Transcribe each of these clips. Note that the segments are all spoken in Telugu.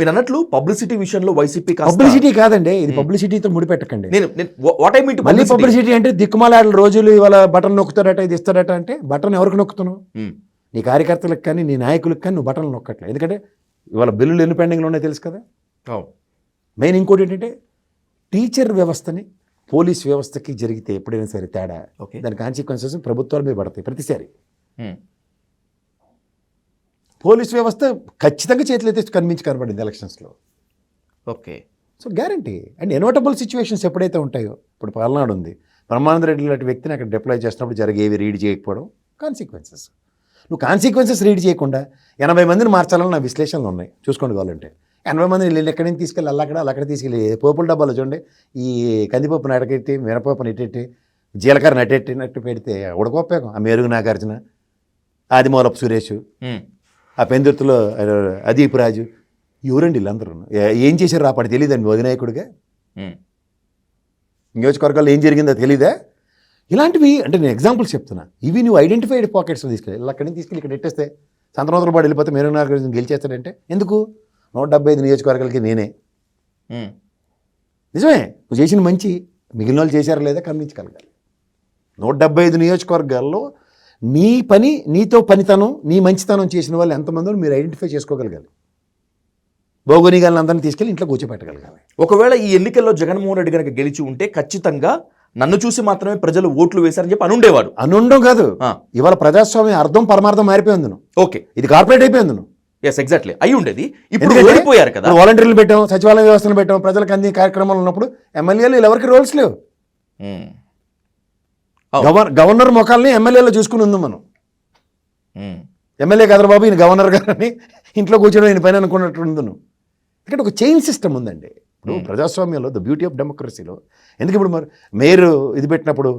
మీరు అన్నట్లు పబ్లిసిటీ విషయంలో వైసీపీ పబ్లిసిటీ కాదండి ఇది పబ్లిసిటీతో ముడిపెట్టకండి. నేను వాట్ ఐ మీన్ మళ్ళీ పబ్లిసిటీ అంటే దిక్కుమాలాడు రోజులు ఇవాళ బటన్ నొక్కుతాడట ఇది ఇస్తాడట అంటే బటన్ ఎవరికి నొక్కుతున్నావు? నీ కార్యకర్తలకు కానీ నీ నాయకులకు కానీ నువ్వు బటన్లు నొక్కట్లేదు ఎందుకంటే ఇవాళ బిల్లులు ఎన్ని పెండింగ్లో ఉన్నాయో తెలుసు కదా? మెయిన్ ఇంకోటి ఏంటంటే టీచర్ వ్యవస్థని పోలీస్ వ్యవస్థకి జరిగితే ఎప్పుడైనా సరే తేడా. దాని కాన్సిక్వెన్సెస్ ప్రభుత్వాల మీద పడతాయి ప్రతిసారి. పోలీస్ వ్యవస్థ ఖచ్చితంగా చేతులు ఎత్తి కనిపించి కనబడింది ఎలక్షన్స్లో. Okay. So guarantee and inevitable situations ఎప్పుడైతే ఉంటాయో ఇప్పుడు పల్నాడు ఉంది. బ్రహ్మానంద రెడ్డి లాంటి వ్యక్తిని అక్కడ డిప్లాయ్ చేసినప్పుడు జరిగేవి రీడ్ చేయకపోవడం? కాన్సిక్వెన్సెస్ నువ్వు కాన్సిక్వెన్సెస్ రీడ్ చేయకుండా ఎనభై మందిని మార్చాలని నా విశ్లేషణలు ఉన్నాయి. చూసుకోండి కావాలంటే. ఎనభై మందిని వీళ్ళు ఎక్కడి నుంచి తీసుకెళ్ళి అలా అక్కడ తీసుకెళ్ళి పోపుల డబ్బాలు చూడండి. ఈ కందిపప్పును అడగెట్టి మినపప్పును ఎట్టెట్టి జీలకర్ర నట్టెట్టినట్టు పెడితే ఉడకోపేకం ఆ మేరుగు నాగార్జున ఆదిమూలపు సురేష్. ఆ పెందుర్తిలో అదీప్ రాజు ఎవరండి వీళ్ళందరూ? ఏ- చేశారు రాపడి తెలియదండి అధినాయకుడిగా నియోజకవర్గాల్లో ఏం జరిగిందో తెలీదా? ఇలాంటివి అంటే నేను ఎగ్జాంపుల్స్ చెప్తున్నా. ఇవి నువ్వు ఐడెంటిఫైడ్ పాకెట్స్ తీసుకెళ్ళి ఇలా అక్కడి నుంచి తీసుకెళ్ళి ఇక్కడ ఎట్టేస్తే సంతనోతల పాటు వెళ్ళిపోతే మీరు నాగార్జున గెలిచేస్తాడంటే ఎందుకు? నూట డెబ్బై ఐదు నియోజకవర్గాలకి నేనే. నిజమే నువ్వు చేసిన మంచి మిగిలిన వాళ్ళు చేశారా లేదా కనిపించగలగాలి నూట డెబ్బై ఐదు నియోజకవర్గాల్లో నీ పని నీతో పనితనం నీ మంచితనం చేసిన వాళ్ళు ఎంతమందో మీరు ఐడెంటిఫై చేసుకోగలగాలి. భౌగోళికాలను అందరినీ తీసుకెళ్ళి ఇంట్లో కూర్చోపెట్టగలగాలి. ఒకవేళ ఈ ఎన్నికల్లో జగన్మోహన్ రెడ్డి కనుక గెలిచి ఉంటే ఖచ్చితంగా నన్ను చూసి మాత్రమే ప్రజలు ఓట్లు వేశారని చెప్పి అనుండేవాడు అనుండం కాదు. ఇవాళ ప్రజాస్వామ్యం అర్థం పరమార్థం మారిపోయింది ఓకే. ఇది కార్పొరేట్ అయిపోయింది ఎస్ ఎగ్జాక్ట్లీ అయి ఉండేది. ఇప్పుడు ఓడిపోయారు కదా. వాలంటీర్లు పెట్టాం సచివాలయ వ్యవస్థను పెట్టాం ప్రజలకు అంది కార్యక్రమాలు ఉన్నప్పుడు ఎమ్మెల్యేలు ఎవరికి రోల్స్ లేవు. గవర్నర్ గవర్నర్ ముఖాలని ఎమ్మెల్యేలో చూసుకుని ఉంది మనం. ఉమ్. ఎమ్మెల్యే కాదు బాబు ఈయన గవర్నర్ గారని ఇంట్లో కూర్చోడం ఈయన పైన అనుకున్నట్టు నువ్వు ఇక్కడ ఒక చైన్ సిస్టమ్ ఉందండి. ఇప్పుడు ప్రజాస్వామ్యంలో ద బ్యూటీ ఆఫ్ డెమోక్రసీలో ఎందుకు ఇప్పుడు మరి మేయర్ ఇది పెట్టినప్పుడు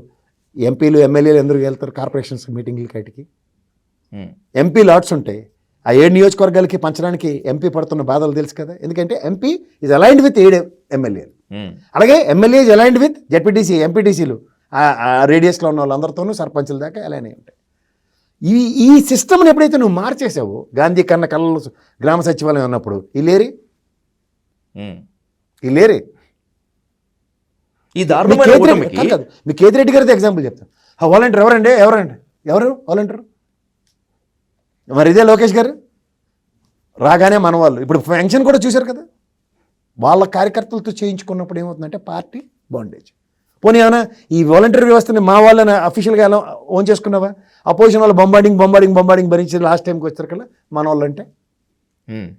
ఎంపీలు ఎమ్మెల్యేలు ఎందుకు వెళ్తారు కార్పొరేషన్స్ మీటింగ్లకి వాటికి ఉమ్. ఎంపీ లాట్స్ ఉంటాయి ఆ ఏడు నియోజకవర్గాలకి పంచడానికి ఎంపీ పడుతున్న బాధలు తెలుసు కదా? ఎందుకంటే ఎంపీ ఇస్ అలైన్డ్ విత్ ఏడు ఎమ్మెల్యేలు. అలాగే MLA is aligned with ZPTC ఎంపీటీసీలు రేడియస్లో ఉన్న వాళ్ళందరితోనూ సర్పంచుల దాకా అలైన్ ఉంటాయి. ఈ ఈ సిస్టమ్ని ఎప్పుడైతే నువ్వు మార్చేసావో గాంధీ కన్న కళ్ళ గ్రామ సచివాలయం ఉన్నప్పుడు ఈ లేరి. ఈ లేరి? ఈ కాదు. మీ కేతిరెడ్డి గారితో ఎగ్జాంపుల్ చెప్తాను ఆ వాలంటీర్ ఎవరండి? ఎవరండి? ఎవరు? వాలంటీర్ మరి ఇదే లోకేష్ గారు? రాగానే మన వాళ్ళు. ఇప్పుడు ఫంక్షన్ కూడా చూశారు కదా? వాళ్ళ కార్యకర్తలతో చేయించుకున్నప్పుడు ఏమవుతుందంటే పార్టీ బాండేజ్ పోనీ ఏమైనా ఈ వాలంటీర్ వ్యవస్థని మా వాళ్ళని అఫీషియల్గా ఎలా ఓన్ చేసుకున్నావా? అపోజిషన్ వాళ్ళు బొంబాడింగ్ బొంబాడింగ్ బొంబాడింగ్ భరించి లాస్ట్ టైంకి వచ్చారు కదా మన వాళ్ళు అంటే ఉమ్.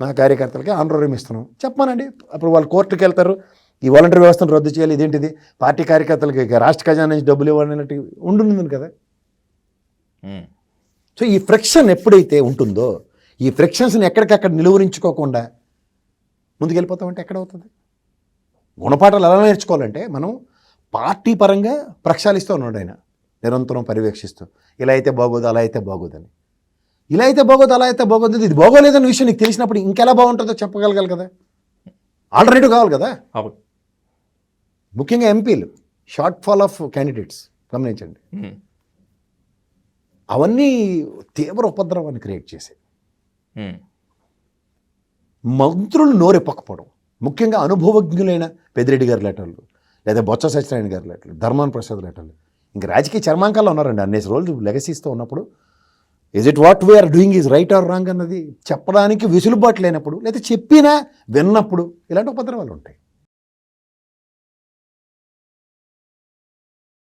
నా కార్యకర్తలకి ఆందోళన ఇస్తున్నాం. చెప్పమానండి అప్పుడు వాళ్ళు కోర్టుకి వెళ్తారు. ఈ వాలంటీర్ వ్యవస్థను రద్దు చేయాలి ఇదేంటిది? పార్టీ కార్యకర్తలకి రాష్ట్ర ఖజానా నుంచి డబ్బులు ఇవ్వాలన్నట్టు ఉండుంది కదా. సో ఈ ఫ్రిక్షన్ ఎప్పుడైతే ఉంటుందో ఈ ఫ్రిక్షన్స్ని ఎక్కడికక్కడ నిలువరించుకోకుండా ముందుకెళ్ళిపోతామంటే ఎక్కడ అవుతుంది గుణపాఠాలు ఎలా నేర్చుకోవాలంటే మనం పార్టీ పరంగా ప్రక్షాళిస్తూ ఉన్నాడు ఆయన. నిరంతరం పర్యవేక్షిస్తూ ఇలా అయితే బాగోదు అలా అయితే బాగోదని ఇలా అయితే బాగోదు అలా అయితే బాగోదు ఇది బాగోలేదన్న విషయం నీకు తెలిసినప్పుడు ఇంకెలా బాగుంటుందో చెప్పగలగాలి కదా. ఆల్టర్నేటివ్ కావాలి కదా. అవును. ముఖ్యంగా ఎంపీలు షార్ట్ ఫాల్ ఆఫ్ క్యాండిడేట్స్ గమనించండి. అవన్నీ తీవ్ర ఉపద్రవాన్ని క్రియేట్ ఉమ్. మంత్రులు నోరెప్పకపోవడం. ముఖ్యంగా అనుభవజ్ఞులైన పెద్దిరెడ్డి గారి లెటర్లు లేదా బొత్స సత్యనారాయణ గారి లెటర్లు ధర్మాన్ ప్రసాద్ లెటర్లు. ఇంకా రాజకీయ చర్మాంకాల్లో ఉన్నారండి. అన్నేసి రోజులు లెగసీస్తూ ఉన్నప్పుడు is it what we are doing is right or wrong అన్నది చెప్పడానికి విసులుబాటు లేనప్పుడు లేదా చెప్పినా విన్నప్పుడు ఇలాంటి ఉపద్రవాలు ఉంటాయి.